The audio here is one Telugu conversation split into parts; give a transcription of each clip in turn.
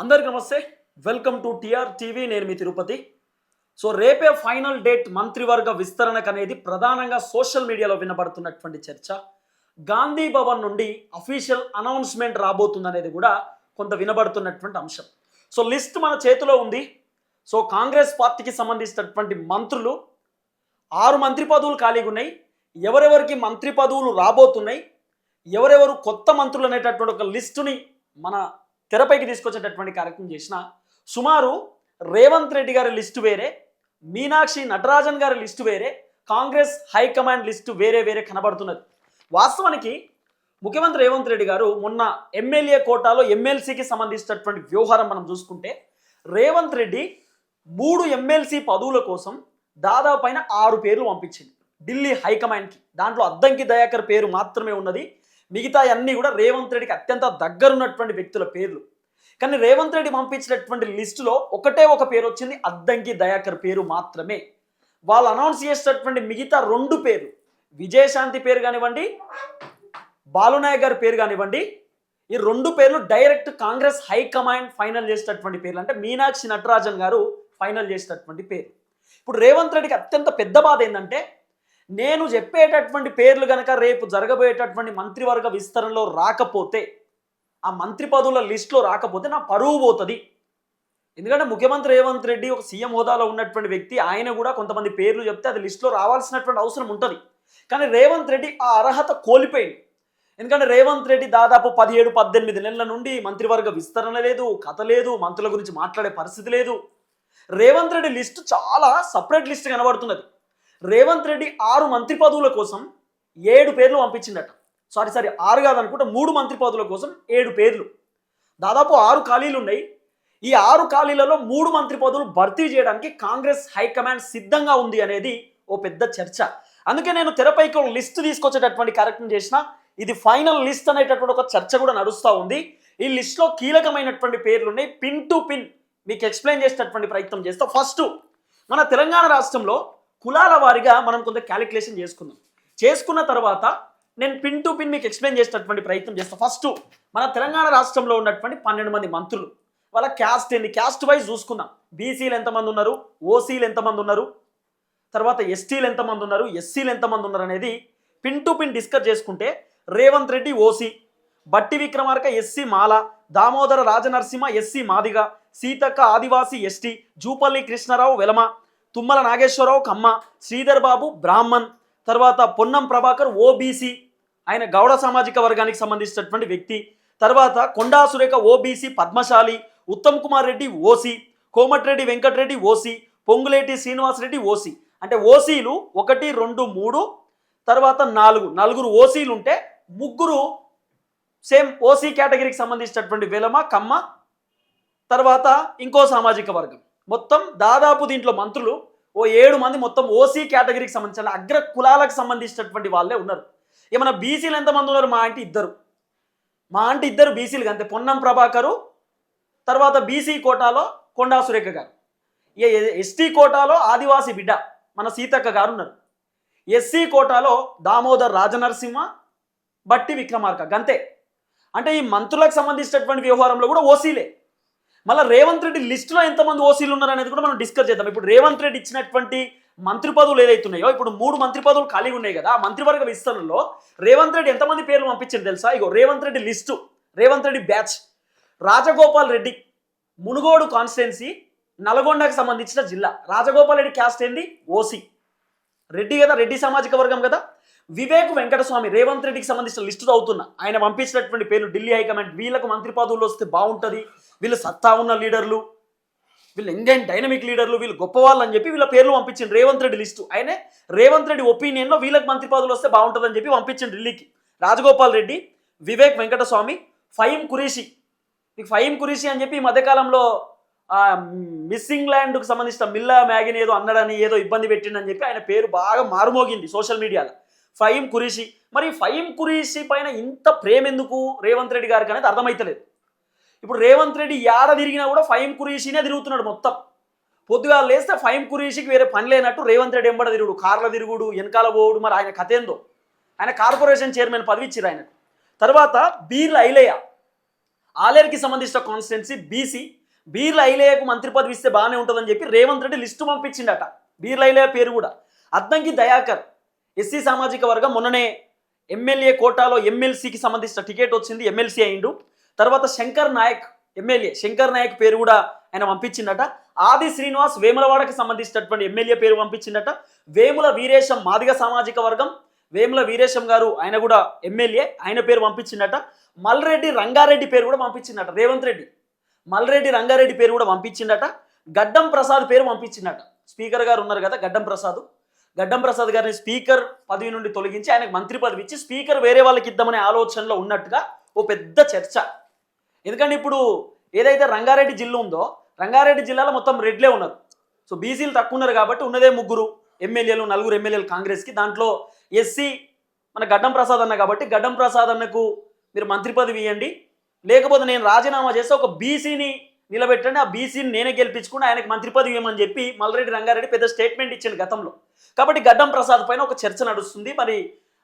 అందరికి నమస్తే. Welcome to TR TV. నేను మీ తిరుపతి. సో రేపే ఫైనల్ డేట్ మంత్రివర్గ విస్తరణకు అనేది ప్రధానంగా సోషల్ మీడియాలో వినబడుతున్నటువంటి చర్చ. గాంధీ భవన్ నుండి అఫీషియల్ అనౌన్స్మెంట్ రాబోతుందనేది కూడా కొంత వినబడుతున్నటువంటి అంశం. సో లిస్ట్ మన చేతిలో ఉంది. సో కాంగ్రెస్ పార్టీకి సంబంధించినటువంటి మంత్రులు ఆరు మంత్రి పదవులు ఖాళీగా ఉన్నాయి. ఎవరెవరికి మంత్రి పదవులు రాబోతున్నాయి? ఎవరెవరు కొత్త మంత్రులు అనేటటువంటి ఒక లిస్టుని మన తెరపైకి తీసుకొచ్చేటటువంటి కార్యక్రమం చేసిన సుమారు రేవంత్ రెడ్డి గారి లిస్టు వేరే మీనాక్షి నటరాజన్ గారి లిస్టు వేరే కాంగ్రెస్ హైకమాండ్ లిస్టు వేరే వేరే కనబడుతున్నది. వాస్తవానికి ముఖ్యమంత్రి రేవంత్ రెడ్డి గారు మొన్న ఎమ్మెల్యే కోటాలో ఎమ్మెల్సీకి సంబంధించినటువంటి వ్యవహారం మనం చూసుకుంటే రేవంత్ రెడ్డి మూడు ఎమ్మెల్సీ పదవుల కోసం దాదాపు ఆరు పేర్లు పంపించింది. ఢిల్లీ హైకమాండ్కి. దాంట్లో అద్దంకి దయాకర్ పేరు మాత్రమే ఉన్నది. మిగతా అన్నీ కూడా రేవంత్ రెడ్డికి అత్యంత దగ్గరున్నటువంటి వ్యక్తుల పేర్లు. కానీ రేవంత్ రెడ్డి పంపించినటువంటి లిస్టులో ఒకటే ఒక పేరు వచ్చింది అద్దంకి దయాకర్ పేరు మాత్రమే. వాళ్ళు అనౌన్స్ చేసినటువంటి మిగతా రెండు పేర్లు విజయశాంతి పేరు కానివ్వండి బాలునాయ్ గారి పేరు కానివ్వండి ఈ రెండు పేర్లు డైరెక్ట్ కాంగ్రెస్ హైకమాండ్ ఫైనల్ చేసినటువంటి పేర్లు. అంటే మీనాక్షి నటరాజన్ గారు ఫైనల్ చేసినటువంటి పేరు. ఇప్పుడు రేవంత్ రెడ్డికి అత్యంత పెద్ద బాధ ఏంటంటే నేను చెప్పేటటువంటి పేర్లు కనుక రేపు జరగబోయేటటువంటి మంత్రివర్గ విస్తరణలో రాకపోతే ఆ మంత్రి పదవుల లిస్టులో రాకపోతే నా పరువు పోతుంది. ఎందుకంటే ముఖ్యమంత్రి రేవంత్ రెడ్డి ఒక సీఎం హోదాలో ఉన్నటువంటి వ్యక్తి ఆయన కూడా కొంతమంది పేర్లు చెప్తే అది లిస్టులో రావాల్సినటువంటి అవసరం ఉంటుంది. కానీ రేవంత్ రెడ్డి ఆ అర్హత కోల్పోయింది. ఎందుకంటే రేవంత్ రెడ్డి దాదాపు పదిహేడు పద్దెనిమిది నెలల నుండి మంత్రివర్గ విస్తరణ లేదు కథ లేదు మంత్రుల గురించి మాట్లాడే పరిస్థితి లేదు. రేవంత్ రెడ్డి లిస్టు చాలా సపరేట్ లిస్ట్ కనబడుతున్నది. రేవంత్ రెడ్డి ఆరు మంత్రి పదవుల కోసం ఏడు పేర్లు పంపించిందట. సారీ సారీ ఆరు కాదనుకుంటే మూడు మంత్రి పదవుల కోసం ఏడు పేర్లు. దాదాపు ఆరు ఖాళీలు ఉన్నాయి. ఈ ఆరు ఖాళీలలో మూడు మంత్రి పదవులు భర్తీ చేయడానికి కాంగ్రెస్ హైకమాండ్ సిద్ధంగా ఉంది అనేది ఓ పెద్ద చర్చ. అందుకే నేను తెరపైకి ఒక లిస్ట్ తీసుకొచ్చేటటువంటి కార్యక్రమం చేసిన ఇది ఫైనల్ లిస్ట్ అనేటటువంటి ఒక చర్చ కూడా నడుస్తూ ఉంది. ఈ లిస్ట్లో కీలకమైనటువంటి పేర్లు ఉన్నాయి. పిన్ టు పిన్ మీకు ఎక్స్ప్లెయిన్ చేసేటటువంటి ప్రయత్నం చేస్తా. ఫస్ట్ మన తెలంగాణ రాష్ట్రంలో కులాల వారిగా మనం కొంత క్యాలిక్యులేషన్ చేసుకుందాం. చేసుకున్న తర్వాత నేను పిన్ టు పిన్ మీకు ఎక్స్ప్లెయిన్ చేసేటటువంటి ప్రయత్నం చేస్తాను ఫస్ట్ మన తెలంగాణ రాష్ట్రంలో ఉన్నటువంటి పన్నెండు మంది మంత్రులు. వాళ్ళ క్యాస్ట్ ఏంది? క్యాస్ట్ వైజ్ చూసుకుందాం. బీసీలు ఎంతమంది ఉన్నారు? ఓసీలు ఎంతమంది ఉన్నారు? తర్వాత ఎస్టీలు ఎంతమంది ఉన్నారు? ఎస్సీలు ఎంతమంది ఉన్నారు అనేది పిన్ టు పిన్ డిస్కస్ చేసుకుంటే Revanth Reddy OC Bhatti Vikramarka SC Mala Damodara Rajanarasimha SC Madiga Seethakka Adivasi ST Jupally Krishna Rao Velama Tummala Nageswara Rao Kamma Sridhar Babu Brahmin తర్వాత పొన్నం ప్రభాకర్ ఓబీసీ ఆయన గౌడ సామాజిక వర్గానికి సంబంధించినటువంటి వ్యక్తి తర్వాత Konda Surekha OBC Padmashali Uttam Kumar Reddy OC Komatireddy Venkat Reddy OC Ponguleti Srinivasa Reddy OC అంటే ఓసీలు ఒకటి రెండు మూడు తర్వాత నాలుగు. నలుగురు ఓసీలు ఉంటే ముగ్గురు సేమ్ ఓసీ కేటగిరీకి సంబంధించినటువంటి వెలమ కమ్మ తర్వాత ఇంకో సామాజిక వర్గం. మొత్తం దాదాపు దీంట్లో మంత్రులు ఓ ఏడు మంది మొత్తం ఓసీ కేటగిరీకి సంబంధించిన అగ్ర కులాలకు సంబంధించినటువంటి వాళ్ళే ఉన్నారు. ఏమన్నా బీసీలు ఎంతమంది ఉన్నారు? మా అంటే ఇద్దరు. మా అంటే ఇద్దరు బీసీలు అంతే. పొన్నం ప్రభాకరు తర్వాత బీసీ కోటాలో కొండా సురేఖ గారు. ఏ ఎస్టీ కోటాలో ఆదివాసీ బిడ్డ మన సీతక్క గారు ఉన్నారు. ఎస్సీ కోటాలో దామోదర్ రాజనరసింహ బట్టి విక్రమార్క గంతే. అంటే ఈ మంత్రులకు సంబంధించినటువంటి వ్యవహారంలో కూడా ఓసీలే మళ్ళీ రేవంత్ రెడ్డి లిస్టులో ఎంతమంది ఓసీలు ఉన్నారు అనేది కూడా మనం డిస్కస్ చేద్దాం. ఇప్పుడు రేవంత్ రెడ్డి ఇచ్చినటువంటి మంత్రి పదవులు ఏదైతే ఉన్నాయో ఇప్పుడు మూడు మంత్రి పదవులు ఖాళీగా ఉన్నాయి కదా మంత్రివర్గ విస్తరణలో రేవంత్ రెడ్డి ఎంతమంది పేర్లు పంపించింది తెలుసా? ఇగో Revanth Reddy list Revanth Reddy batch Rajagopal Reddy Munugode constituency నల్గొండకు సంబంధించిన జిల్లా. రాజగోపాల్ రెడ్డి క్యాస్ట్ ఏంది? ఓసీ. రెడ్డి కదా రెడ్డి సామాజిక వర్గం కదా. వివేక్ వెంకటస్వామి రేవంత్ రెడ్డికి సంబంధించిన లిస్టు చదువుతున్నా. ఆయన పంపించినటువంటి పేర్లు ఢిల్లీ హైకమాండ్. వీళ్ళకు మంత్రి పదవులు వస్తే బాగుంటుంది. వీళ్ళు సత్తా ఉన్న లీడర్లు వీళ్ళు ఇండియన్ డైనమిక్ లీడర్లు వీళ్ళు గొప్పవాళ్ళు అని చెప్పి వీళ్ళ పేర్లు పంపించింది రేవంత్ రెడ్డి లిస్టు. ఆయనే రేవంత్ రెడ్డి ఒపీనియన్లో వీళ్ళకి మంత్రి పదవులు వస్తే బాగుంటుందని చెప్పి పంపించింది ఢిల్లీకి. రాజగోపాల్ రెడ్డి వివేక్ వెంకటస్వామి ఫైమ్ కురేషి. మీకు ఫైమ్ కురేషి అని చెప్పి ఈ మధ్యకాలంలో మిస్సింగ్ ల్యాండ్కు సంబంధించిన మిల్లా మ్యాగిన్ ఏదో అన్నాడని ఏదో ఇబ్బంది పెట్టిండని చెప్పి ఆయన పేరు బాగా మారుమోగింది సోషల్ మీడియాలో. ఫహీం కురీషి మరి ఫహీం కురీషి పైన ఇంత ప్రేమ ఎందుకు రేవంత్ రెడ్డి గారికి అనేది అర్థమైతలేదు. ఇప్పుడు రేవంత్ రెడ్డి యాడ తిరిగినా కూడా ఫహీం కురీషినే తిరుగుతున్నాడు మొత్తం. పొద్దుగా లేస్తే ఫైమ్ కురీషికి వేరే పని లేనట్టు రేవంత్ రెడ్డి ఎంబడ తిరుగుడు కార్ల తిరుగుడు వెనకాల పోవుడు మరి ఆయన కథ ఏందో? ఆయన కార్పొరేషన్ చైర్మన్ పదవి ఇచ్చారు ఆయనకు. తర్వాత బీర్ల ఐలయ్య ఆలయకి సంబంధించిన కాన్స్టిట్యున్సీ బీసీ బీర్ల ఐలయ్యకు మంత్రి పదవి ఇస్తే బాగానే ఉంటుందని చెప్పి రేవంత్ రెడ్డి లిస్టు పంపించిండట. బీర్ల ఐలేయ పేరు కూడా. అద్దంకి దయాకర్ ఎస్సీ సామాజిక వర్గం మొన్ననే ఎమ్మెల్యే కోటాలో ఎమ్మెల్సీకి సంబంధించిన టికెట్ వచ్చింది ఎమ్మెల్సీ అయిండు. తర్వాత శంకర్ నాయక్ ఎమ్మెల్యే శంకర్ నాయక్ పేరు కూడా ఆయన పంపించిందట ఆది శ్రీనివాస్ వేములవాడకి సంబంధించినటువంటి ఎమ్మెల్యే పేరు పంపించిందట వేముల వీరేశం మాదిగ సామాజిక వర్గం వేముల వీరేశం గారు ఆయన కూడా ఎమ్మెల్యే ఆయన పేరు పంపించిందట మల్రెడ్డి రంగారెడ్డి పేరు కూడా పంపించిందట రేవంత్ రెడ్డి. మల్రెడ్డి రంగారెడ్డి పేరు కూడా పంపించిందట గడ్డం ప్రసాద్ పేరు పంపించిందట స్పీకర్ గారు ఉన్నారు కదా గడ్డం ప్రసాద్. గడ్డం ప్రసాద్ గారిని స్పీకర్ పదవి నుండి తొలగించి ఆయనకు మంత్రి పదవి ఇచ్చి స్పీకర్ వేరే వాళ్ళకి ఇద్దామనే ఆలోచనలో ఉన్నట్టుగా ఓ పెద్ద చర్చ. ఎందుకంటే ఇప్పుడు ఏదైతే రంగారెడ్డి జిల్లా ఉందో రంగారెడ్డి జిల్లాలో మొత్తం రెడ్లే ఉన్నారు. సో బీసీలు తక్కువ ఉన్నారు కాబట్టి ఉన్నదే ముగ్గురు ఎమ్మెల్యేలు నలుగురు ఎమ్మెల్యేలు కాంగ్రెస్కి. దాంట్లో ఎస్సీ మన గడ్డం ప్రసాద్ అన్న కాబట్టి గడ్డం ప్రసాద్ అన్నకు మీరు మంత్రి పదవి ఇవ్వండి లేకపోతే నేను రాజీనామా చేస్తే ఒక బీసీని నిలబెట్టండి. ఆ బీసీని నేనే గెలిపించుకుని ఆయనకు మంత్రి పదవి ఇవ్వమని చెప్పి మల్రెడ్డి రంగారెడ్డి పెద్ద స్టేట్మెంట్ ఇచ్చింది గతంలో. కాబట్టి గడ్డం ప్రసాద్ పైన ఒక చర్చ నడుస్తుంది. మరి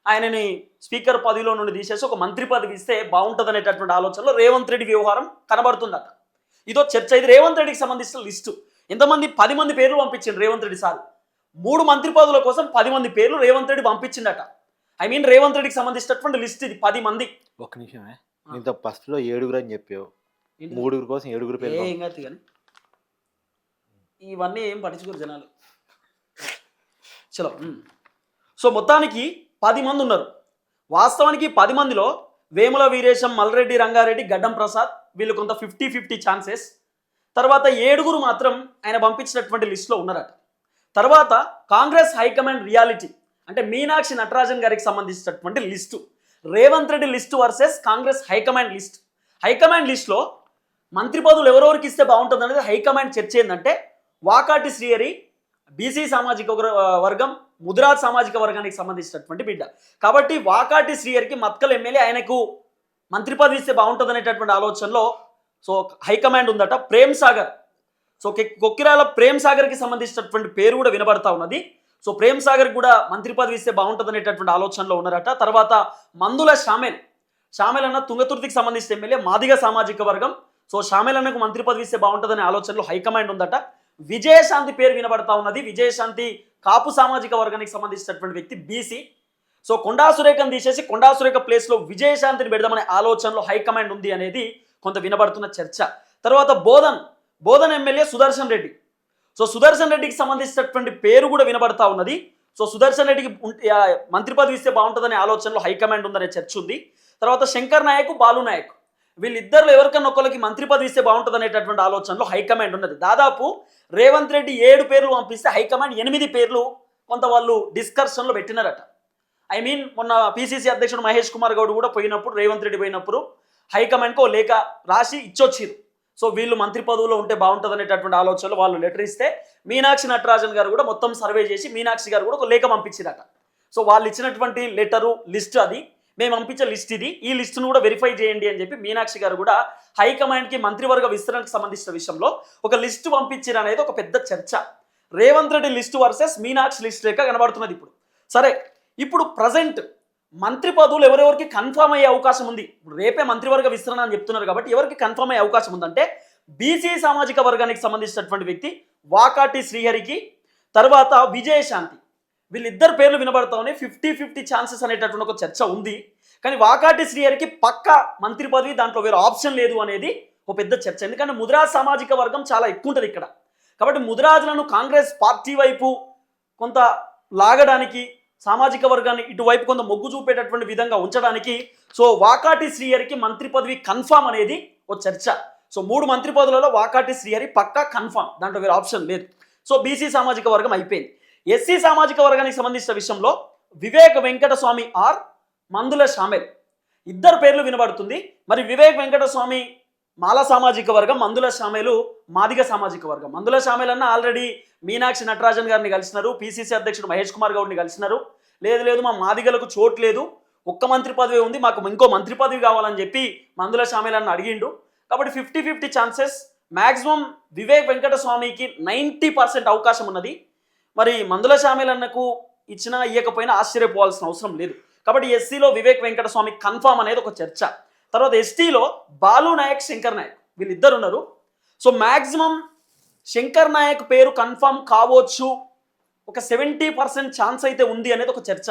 ఆయనని స్పీకర్ పదవిలో నుండి తీసేసి ఒక మంత్రి పదవి ఇస్తే బాగుంటుంది ఆలోచనలో రేవంత్ రెడ్డి వ్యవహారం కనబడుతుందట. ఇదో చర్చ. ఇది రేవంత్ రెడ్డికి సంబంధించిన లిస్టు. ఎంతమంది పది మంది పేర్లు పంపించింది రేవంత్ రెడ్డి సార్. మూడు మంత్రి పదవుల కోసం పది మంది పేర్లు రేవంత్ రెడ్డి పంపించిందట. ఐ మీన్ రేవంత్ రెడ్డికి సంబంధించినటువంటి లిస్ట్ ఇది పది మంది. ఒక నిమిషమే. ఇంత ఫస్ట్లో ఏడుగురు అని చెప్పావు. మూడుగురు కోసం ఏడుగురు పేరు ఏం కాదు కానీ ఇవన్నీ ఏం పట్టించుకోరు జనాలు. చలో. సో మొత్తానికి పది మంది ఉన్నారు. వాస్తవానికి పది మందిలో వేముల వీరేశం మల్రెడ్డి రంగారెడ్డి గడ్డం ప్రసాద్ వీళ్ళు కొంత ఫిఫ్టీ ఫిఫ్టీ ఛాన్సెస్. తర్వాత ఏడుగురు మాత్రం ఆయన పంపించినటువంటి లిస్టులో ఉన్నారట. తర్వాత కాంగ్రెస్ హైకమాండ్ రియాలిటీ అంటే మీనాక్షి నటరాజన్ గారికి సంబంధించినటువంటి list. Revanth Reddy list versus Congress high command list. High command లిస్ట్లో మంత్రి పదవులు ఎవరెవరికి ఇస్తే బాగుంటుంది అనేది హైకమాండ్ చర్చ ఏంటంటే వాకాటి శ్రీహరి బీసీ సామాజిక వర్గం ముదిరాజ్ సామాజిక వర్గానికి సంబంధించినటువంటి బిడ్డ. కాబట్టి వాకాటి శ్రీహరికి మత్కల్ ఎమ్మెల్యే ఆయనకు మంత్రి పదవి ఇస్తే బాగుంటుంది అనేటటువంటి ఆలోచనలో సో హైకమాండ్ ఉందట ప్రేమ్ సాగర్. సో కె- కొక్కిరాల ప్రేమ్ సాగర్కి సంబంధించినటువంటి పేరు కూడా వినబడతా ఉన్నది. సో ప్రేమ్ సాగర్ కూడా మంత్రి పదవి ఇస్తే బాగుంటుంది అనేటటువంటి ఆలోచనలో ఉన్నారట. తర్వాత మందుల షామెల్ షామెల్ అన్న తుంగతుర్తికి సంబంధించిన ఎమ్మెల్యే మాదిగ సామాజిక వర్గం. సో షామేల్ అన్నకు మంత్రి పదవి ఇస్తే బాగుంటుందనే ఆలోచనలో హైకమాండ్ ఉందట. విజయశాంతి పేరు వినబడతా ఉన్నది. విజయశాంతి కాపు సామాజిక వర్గానికి సంబంధించినటువంటి వ్యక్తి బీసీ. సో కొండా సురేఖను తీసేసి కొండా సురేఖ ప్లేస్లో విజయశాంతిని పెడదామనే ఆలోచనలో హైకమాండ్ ఉంది అనేది కొంత వినబడుతున్న చర్చ. తర్వాత బోధన్ బోధన్ ఎమ్మెల్యే సుదర్శన్ రెడ్డి. సో సుదర్శన్ రెడ్డికి సంబంధించినటువంటి పేరు కూడా వినబడతా ఉన్నది. సో సుదర్శన్ రెడ్డికి మంత్రి పదవి ఇస్తే బాగుంటుందనే ఆలోచనలో హైకమాండ్ ఉందనే చర్చ ఉంది. తర్వాత శంకర్ నాయక్ బాలు నాయక్. వీళ్ళిద్దరిలో ఎవరికన్నా ఒకరికి మంత్రి పదవి ఇస్తే బాగుంటుంది అనేటటువంటి ఆలోచనలో హైకమాండ్ ఉన్నది. దాదాపు రేవంత్ రెడ్డి ఏడు పేర్లు పంపిస్తే హైకమాండ్ ఎనిమిది పేర్లు కొంత వాళ్ళు డిస్కషన్లో పెట్టినారట. ఐ మీన్ మొన్న పిసిసి అధ్యక్షుడు మహేష్ కుమార్ గౌడ్ కూడా పోయినప్పుడు రేవంత్ రెడ్డి పోయినప్పుడు హైకమాండ్కో ఓ లేఖ రాసి ఇచ్చొచ్చిరు. సో వీళ్ళు మంత్రి పదవులో ఉంటే బాగుంటుంది అనేటటువంటి ఆలోచనలో వాళ్ళు లెటర్ ఇస్తే మీనాక్షి నటరాజన్ గారు కూడా మొత్తం సర్వే చేసి మీనాక్షి గారు కూడా ఒక లేఖ పంపించిరట. సో వాళ్ళు ఇచ్చినటువంటి లెటరు లిస్ట్ అది. మేము పంపించే లిస్ట్ ఇది. ఈ లిస్టును కూడా వెరిఫై చేయండి అని చెప్పి మీనాక్షి గారు కూడా హైకమాండ్కి మంత్రివర్గ విస్తరణకు సంబంధించిన విషయంలో ఒక లిస్టు పంపించిన అనేది ఒక పెద్ద చర్చ. Revanth Reddy list versus Meenakshi list లెక్క కనబడుతున్నది ఇప్పుడు. సరే ఇప్పుడు ప్రజెంట్ మంత్రి పదవులు ఎవరెవరికి కన్ఫర్మ్ అయ్యే అవకాశం ఉంది? ఇప్పుడు రేపే మంత్రివర్గ విస్తరణ అని చెప్తున్నారు కాబట్టి ఎవరికి కన్ఫర్మ్ అయ్యే అవకాశం ఉందంటే బీసీ సామాజిక వర్గానికి సంబంధించినటువంటి వ్యక్తి వాకాటి శ్రీహరికి తర్వాత విజయశాంతి. వీళ్ళిద్దరు పేర్లు వినబడతా ఉన్నాయి. ఫిఫ్టీ ఫిఫ్టీ ఛాన్సెస్ అనేటటువంటి ఒక చర్చ ఉంది. కానీ వాకాటి శ్రీహరికి పక్క మంత్రి పదవి దాంట్లో వేరే ఆప్షన్ లేదు అనేది ఒక పెద్ద చర్చ. ఎందుకంటే ముదిరాజ్ సామాజిక వర్గం చాలా ఎక్కువ ఉంటుంది ఇక్కడ. కాబట్టి ముదిరాజులను కాంగ్రెస్ పార్టీ వైపు కొంత లాగడానికి సామాజిక వర్గాన్ని ఇటువైపు కొంత మొగ్గు చూపేటటువంటి విధంగా ఉంచడానికి సో వాకాటి శ్రీహరికి మంత్రి పదవి కన్ఫామ్ అనేది ఒక చర్చ. సో మూడు మంత్రి పదవులలో వాకాటి శ్రీహరి పక్కా కన్ఫామ్ దాంట్లో వేరే ఆప్షన్ లేదు. సో బీసీ సామాజిక వర్గం అయిపోయింది. ఎస్సీ సామాజిక వర్గానికి సంబంధించిన విషయంలో వివేక్ వెంకటస్వామి ఆర్ మందుల షామెల్. ఇద్దరు పేర్లు వినబడుతుంది. మరి వివేక్ వెంకటస్వామి మాల సామాజిక వర్గం మందుల షామేలు మాదిగ సామాజిక వర్గం. మందుల షామేల్ అన్న ఆల్రెడీ మీనాక్షి నటరాజన్ గారిని కలిసినారు పిసిసి అధ్యక్షుడు మహేష్ కుమార్ గౌడ్ని కలిసినారు. లేదు లేదు మా మాదిగలకు చోటు లేదు. ఒక్క మంత్రి పదవి ఉంది మాకు ఇంకో మంత్రి పదవి కావాలని చెప్పి మందుల షామేల్ అన్న అడిగిండు. కాబట్టి fifty fifty chances maximum Vivek వెంకటస్వామికి ninety percent అవకాశం ఉన్నది. మరి మందుల షామేల్ అన్నకు ఇచ్చినా ఇవ్వకపోయినా ఆశ్చర్యపోవాల్సిన అవసరం లేదు. కాబట్టి ఎస్సీలో వివేక్ వెంకటస్వామి కన్ఫామ్ అనేది ఒక చర్చ. తర్వాత ఎస్టీలో బాలు నాయక్ శంకర్ నాయక్ వీళ్ళిద్దరు ఉన్నారు. సో మ్యాక్సిమం శంకర్ నాయక్ పేరు కన్ఫర్మ్ కావచ్చు. ఒక సెవెంటీ పర్సెంట్ ఛాన్స్ అయితే ఉంది అనేది ఒక చర్చ.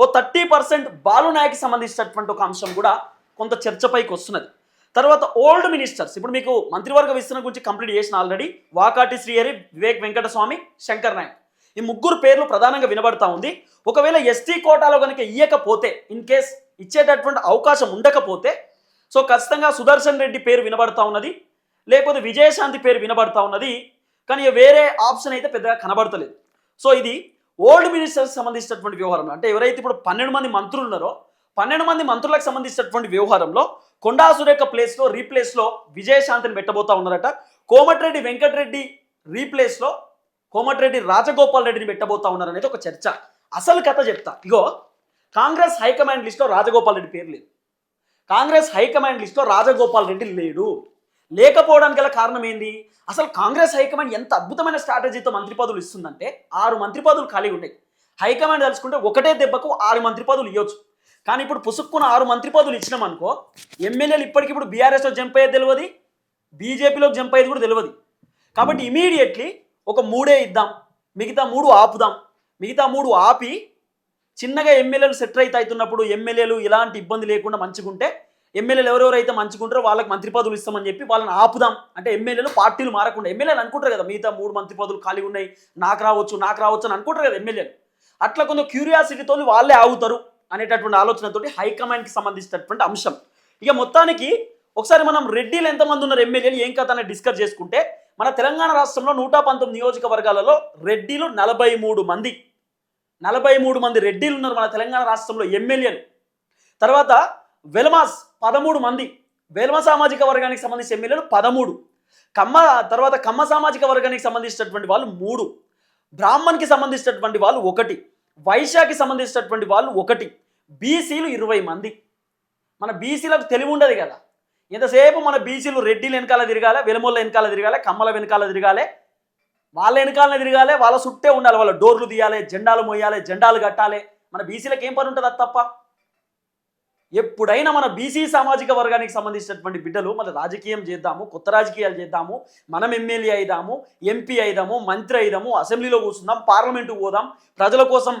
ఓ థర్టీ పర్సెంట్ బాలునాయక్ సంబంధించినటువంటి ఒక అంశం కూడా కొంత చర్చపైకి వస్తున్నది. తర్వాత ఓల్డ్ మినిస్టర్స్ ఇప్పుడు మీకు మంత్రివర్గ విస్తరణ గురించి కంప్లీట్ చేసిన ఆల్రెడీ వాకాటి శ్రీహరి వివేక్ వెంకటస్వామి శంకర్ నాయక్. ఈ ముగ్గురు పేర్లు ప్రధానంగా వినబడతా ఉంది. ఒకవేళ ఎస్టీ కోటాలో కనుక ఇయ్యకపోతే ఇన్ కేస్ ఇచ్చేటటువంటి అవకాశం ఉండకపోతే సో ఖచ్చితంగా సుదర్శన్ రెడ్డి పేరు వినబడతా ఉన్నది. లేకపోతే విజయశాంతి పేరు వినబడతా ఉన్నది. కానీ వేరే ఆప్షన్ అయితే పెద్దగా కనబడతలేదు. సో ఇది ఓల్డ్ మినిస్టర్స్ సంబంధించినటువంటి వ్యవహారం అంటే ఎవరైతే ఇప్పుడు పన్నెండు మంది మంత్రులు ఉన్నారో పన్నెండు మంది మంత్రులకు సంబంధించినటువంటి వ్యవహారంలో కొండా సురేఖ ప్లేస్లో రీప్లేస్లో విజయశాంతిని పెట్టబోతా ఉన్నారట. కోమటిరెడ్డి వెంకటరెడ్డి రీప్లేస్లో కోమటిరెడ్డి రాజగోపాల్ రెడ్డిని పెట్టబోతా ఉన్నారు అనేది ఒక చర్చ. అసలు కథ చెప్తా. ఇగో కాంగ్రెస్ హైకమాండ్ లిస్ట్లో రాజగోపాల్ రెడ్డి పేరు లేదు. కాంగ్రెస్ హైకమాండ్ లిస్ట్లో రాజగోపాల్ రెడ్డి లేడు. లేకపోవడానికి గల కారణం ఏంది? అసలు కాంగ్రెస్ హైకమాండ్ ఎంత అద్భుతమైన స్ట్రాటజీతో మంత్రి పదవులు ఇస్తుందంటే ఆరు మంత్రి పదవులు ఖాళీ ఉన్నాయి హైకమాండ్ తలుచుకుంటే ఒకటే దెబ్బకు ఆరు మంత్రి పదవులు ఇవ్వచ్చు. కానీ ఇప్పుడు పుసుక్కున్న ఆరు మంత్రి పదవులు ఇచ్చినాం అనుకో ఎమ్మెల్యేలు ఇప్పటికి ఇప్పుడు బీఆర్ఎస్లో జంప్ అయ్యేది తెలియదు బీజేపీలో జంప్ అయ్యేది కూడా తెలియదు కాబట్టి ఇమీడియట్లీ ఒక మూడే ఇద్దాం. మిగతా మూడు ఆపుదాం. మిగతా మూడు ఆపి చిన్నగా ఎమ్మెల్యేలు సెటర్ అయితే అవుతున్నప్పుడు ఎమ్మెల్యేలు ఇలాంటి ఇబ్బంది లేకుండా మంచిగుంటే ఎమ్మెల్యేలు ఎవరెవరైతే మంచుకుంటారో వాళ్ళకి మంత్రి పదవులు ఇస్తామని చెప్పి వాళ్ళని ఆపుదాం. అంటే ఎమ్మెల్యేలు పార్టీలు మారకుండా ఎమ్మెల్యేలు అనుకుంటారు కదా మిగతా మూడు మంత్రి పదవులు ఖాళీ ఉన్నాయి నాకు రావచ్చు నాకు రావచ్చు అని అనుకుంటారు కదా ఎమ్మెల్యేలు. అట్లా కొంత క్యూరియాసిటీతో వాళ్ళే ఆగుతారు అనేటటువంటి ఆలోచనతోటి హైకమాండ్కి సంబంధించినటువంటి అంశం. ఇక మొత్తానికి ఒకసారి మనం రెడ్డిలు ఎంతమంది ఉన్నారు ఎమ్మెల్యేలు ఏం కథ అనేది డిస్కస్ చేసుకుంటే మన తెలంగాణ రాష్ట్రంలో నూట పంతొమ్మిది నియోజకవర్గాలలో రెడ్డిలు నలభై మూడు మంది. నలభై మూడు మంది రెడ్డిలు ఉన్నారు మన తెలంగాణ రాష్ట్రంలో ఎమ్మెల్యేలు. తర్వాత వెలమాస్ పదమూడు మంది. వెలమ సామాజిక వర్గానికి సంబంధించిన ఎమ్మెల్యేలు పదమూడు. కమ్మ తర్వాత కమ్మ సామాజిక వర్గానికి సంబంధించినటువంటి వాళ్ళు మూడు. బ్రాహ్మణ్కి సంబంధించినటువంటి వాళ్ళు ఒకటి. వైశాఖకి సంబంధించినటువంటి వాళ్ళు ఒకటి. బీసీలు ఇరవై మంది. మన బీసీలకు తెలివి ఉండదు కదా. ఎంతసేపు మన బీసీలు రెడ్డిలు వెనకాల తిరగాలి వెలుమొల్ల వెనకాల తిరగాలి కమ్మల వెనకాల తిరగాలి? వాళ్ళ వెనకాలనే తిరగాలి వాళ్ళ చుట్టే ఉండాలి వాళ్ళ డోర్లు తీయాలి జెండాలు మోయాలి జెండాలు కట్టాలి. మన బీసీలకు ఏం పని ఉంటుంది అది తప్ప? ఎప్పుడైనా మన బీసీ సామాజిక వర్గానికి సంబంధించినటువంటి బిడ్డలు మన రాజకీయం చేద్దాము కొత్త రాజకీయాలు చేద్దాము మనం ఎమ్మెల్యే అయిదాము ఎంపీ అయిదాము మంత్రి అయిదాము అసెంబ్లీలో కూర్చుందాం పార్లమెంటుకు పోదాం ప్రజల కోసం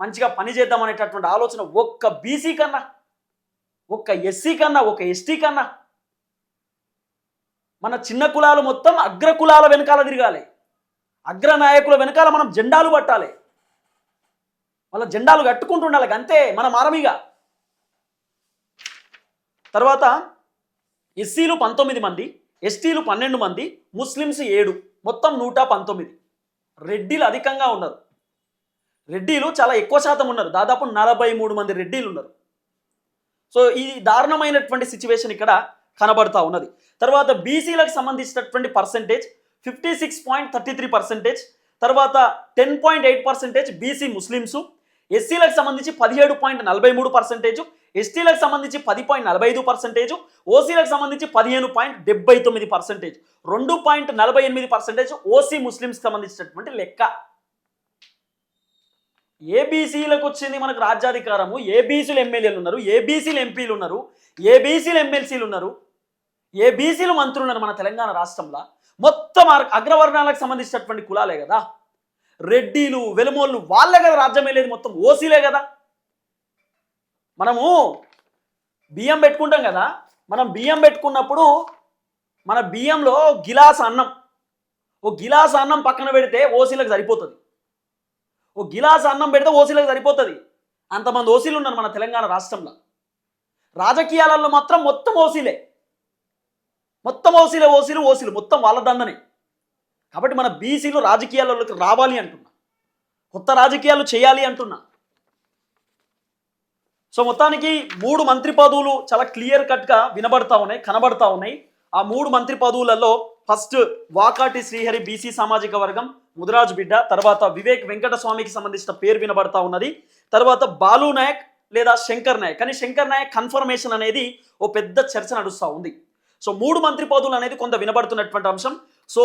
మంచిగా పని చేద్దాం అనేటటువంటి ఆలోచన ఒక్క బీసీ కన్నా ఒక్క ఎస్సీ కన్నా ఒక ఎస్టీ కన్నా మన చిన్న కులాలు మొత్తం అగ్ర కులాల వెనకాల తిరగాలి. అగ్ర నాయకుల వెనకాల మనం జెండాలు పట్టాలి. వాళ్ళ జెండాలు కట్టుకుంటుండాలి అంతే మన మారమిగా తర్వాత ఎస్సీలు పంతొమ్మిది మంది ఎస్టీలు పన్నెండు మంది ముస్లిమ్స్ ఏడు మొత్తం నూట పంతొమ్మిది. రెడ్డిలు అధికంగా ఉన్నారు. రెడ్డిలు చాలా ఎక్కువ శాతం ఉన్నారు. దాదాపు నలభై మూడు మంది రెడ్డిలు ఉన్నారు. సో ఈ దారుణమైనటువంటి సిచ్యువేషన్ ఇక్కడ కనబడతా ఉన్నది. తర్వాత బీసీలకు సంబంధించినటువంటి percentage fifty six point thirty three percentage తర్వాత ten point eight percentage BC Muslims ఎస్సీలకు సంబంధించి పదిహేడు పాయింట్ నలభై మూడు పర్సెంటేజ్ ఎస్టీలకు సంబంధించి పది పాయింట్ నలభై ఐదు పర్సెంటేజ్ ఓసీలకు సంబంధించి పదిహేను పాయింట్ డెబ్బై తొమ్మిది పర్సెంటేజ్ రెండు పాయింట్ నలభై ఎనిమిది పర్సెంటేజ్ ఓసీ ముస్లిమ్స్కి సంబంధించినటువంటి లెక్క. ఏబీసీలకు వచ్చింది మనకు రాజ్యాధికారము ఏబీసీలు ఎమ్మెల్యేలు ఉన్నారు ఏబీసీలు ఎంపీలు ఉన్నారు ఏబీసీలు ఎమ్మెల్సీలు ఉన్నారు ఏబీసీలు మంత్రులు ఉన్నారు మన తెలంగాణ రాష్ట్రంలో? మొత్తం అగ్రవర్ణాలకు సంబంధించినటువంటి కులాలే కదా? రెడ్డిలు వెలుమోళ్ళు వాళ్ళే కదా రాజ్యం వెళ్ళేది మొత్తం ఓసీలే కదా? మనము బియ్యం పెట్టుకుంటాం కదా? మనం బియ్యం పెట్టుకున్నప్పుడు మన బియ్యంలో గిలాస్ అన్నం. ఓ గిలాస్ అన్నం పక్కన పెడితే ఓసీలకు సరిపోతుంది. ఓ గిలాస్ అన్నం పెడితే ఓసీలకు సరిపోతుంది. అంతమంది ఓసీలు ఉన్నారు మన తెలంగాణ రాష్ట్రంలో. రాజకీయాలలో మాత్రం మొత్తం ఓసీలే. మొత్తం ఓసీలే ఓసీలు ఓసీలు మొత్తం వాళ్ళ దండని. కాబట్టి మన బీసీలు రాజకీయాలలోకి రావాలి అంటున్నా. కొత్త రాజకీయాలు చేయాలి అంటున్నా. సో మొత్తానికి మూడు మంత్రి పదవులు చాలా క్లియర్ కట్గా వినబడతా ఉన్నాయి కనబడతా ఉన్నాయి. ఆ మూడు మంత్రి పదవులలో ఫస్ట్ వాకాటి శ్రీహరి బీసీ సామాజిక వర్గం ముదిరాజు బిడ్డ తర్వాత వివేక్ వెంకటస్వామికి సంబంధించిన పేరు వినబడతా ఉన్నది. తర్వాత బాలు నాయక్ లేదా శంకర్ నాయక్. కానీ శంకర్ నాయక్ కన్ఫర్మేషన్ అనేది ఓ పెద్ద చర్చ నడుస్తూ ఉంది. సో మూడు మంత్రి పదవులు అనేది కొంత వినబడుతున్నటువంటి అంశం. సో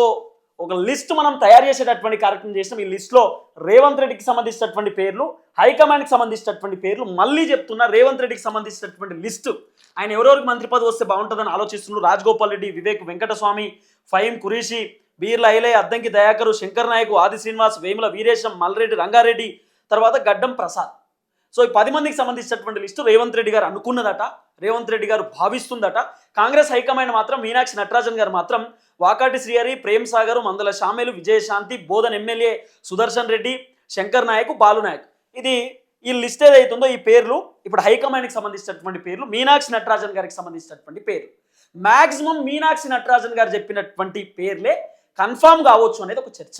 ఒక లిస్ట్ మనం తయారు చేసేటటువంటి కార్యక్రమం చేసినాం ఈ లిస్ట్లో రేవంత్ రెడ్డికి సంబంధించినటువంటి పేర్లు హైకమాండ్కి సంబంధించినటువంటి పేర్లు మళ్ళీ చెప్తున్నా రేవంత్ రెడ్డికి సంబంధించినటువంటి లిస్ట్. ఆయన ఎవరెవరికి మంత్రి పదవి వస్తే బాగుంటుందని ఆలోచిస్తున్నారు? రాజగోపాల్ రెడ్డి వివేక్ వెంకటస్వామి ఫైమ్ కురీషి బీర్ల ఐలే అద్దంకి దయాకరు శంకర్ నాయకు ఆది శ్రీనివాస్ వేముల వీరేశం మల్రెడ్డి రంగారెడ్డి తర్వాత గడ్డం ప్రసాద్. సో ఈ పది మందికి సంబంధించినటువంటి లిస్టు రేవంత్ రెడ్డి గారు అనుకున్నదట. రేవంత్ రెడ్డి గారు భావిస్తుందట. కాంగ్రెస్ హైకమాండ్ మాత్రం మీనాక్షి నటరాజన్ గారు మాత్రం వాకాటి శ్రీహరి ప్రేమ్ సాగర్ మందల షామేలు విజయశాంతి బోధన్ ఎమ్మెల్యే సుదర్శన్ రెడ్డి శంకర్ నాయక్ బాలు నాయక్. ఇది ఈ లిస్ట్ ఏదైతుందో ఈ పేర్లు ఇప్పుడు హైకమాండ్కి సంబంధించినటువంటి పేర్లు మీనాక్షి నటరాజన్ గారికి సంబంధించినటువంటి పేర్లు. మ్యాక్సిమం మీనాక్షి నటరాజన్ గారు చెప్పినటువంటి పేర్లే కన్ఫామ్ కావచ్చు అనేది ఒక చర్చ.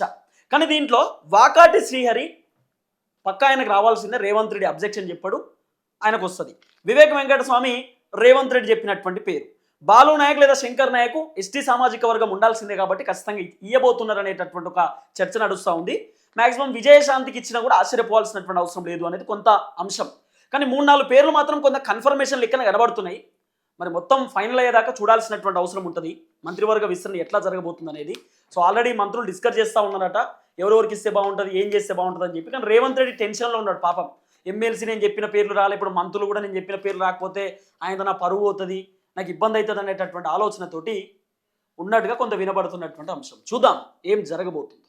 కానీ దీంట్లో వాకాటి శ్రీహరి పక్క ఆయనకు రావాల్సిందే రేవంత్ రెడ్డి అబ్జెక్షన్ చెప్పాడు. ఆయనకు వస్తుంది వివేక వెంకటస్వామి రేవంత్ రెడ్డి చెప్పినటువంటి పేరు. బాలు నాయక్ లేదా శంకర్ నాయక్ ఎస్టీ సామాజిక వర్గం ఉండాల్సిందే కాబట్టి ఖచ్చితంగా ఇయ్యబోతున్నారు అనేటటువంటి ఒక చర్చ నడుస్తూ ఉంది. మాక్సిమం విజయశాంతికి ఇచ్చినా కూడా ఆశ్చర్యపోవాల్సినటువంటి అవసరం లేదు అనేది కొంత అంశం. కానీ మూడు నాలుగు పేర్లు మాత్రం కొంత కన్ఫర్మేషన్ లెక్కన కనబడుతున్నాయి. మరి మొత్తం ఫైనల్ అయ్యేదాకా చూడాల్సినటువంటి అవసరం ఉంటుంది. మంత్రివర్గ విస్తరణ ఎట్లా జరగబోతుంది అనేది. సో ఆల్రెడీ మంత్రులు డిస్కస్ చేస్తూ ఉన్నారట. ఎవరెవరికి ఇస్తే బాగుంటుంది ఏం చేస్తే బాగుంటుంది అని చెప్పి. కానీ రేవంత్ రెడ్డి టెన్షన్లో ఉన్నాడు పాపం. ఎమ్మెల్సీ నేను చెప్పిన పేర్లు రాలే ఇప్పుడు మంత్రులు కూడా నేను చెప్పిన పేర్లు రాకపోతే ఆయన నా పరువు అవుతుంది నాకు ఇబ్బంది అవుతుంది అనేటటువంటి ఆలోచనతోటి ఉన్నట్టుగా కొంత వినబడుతున్నటువంటి అంశం. చూద్దాం ఏం జరగబోతుంది.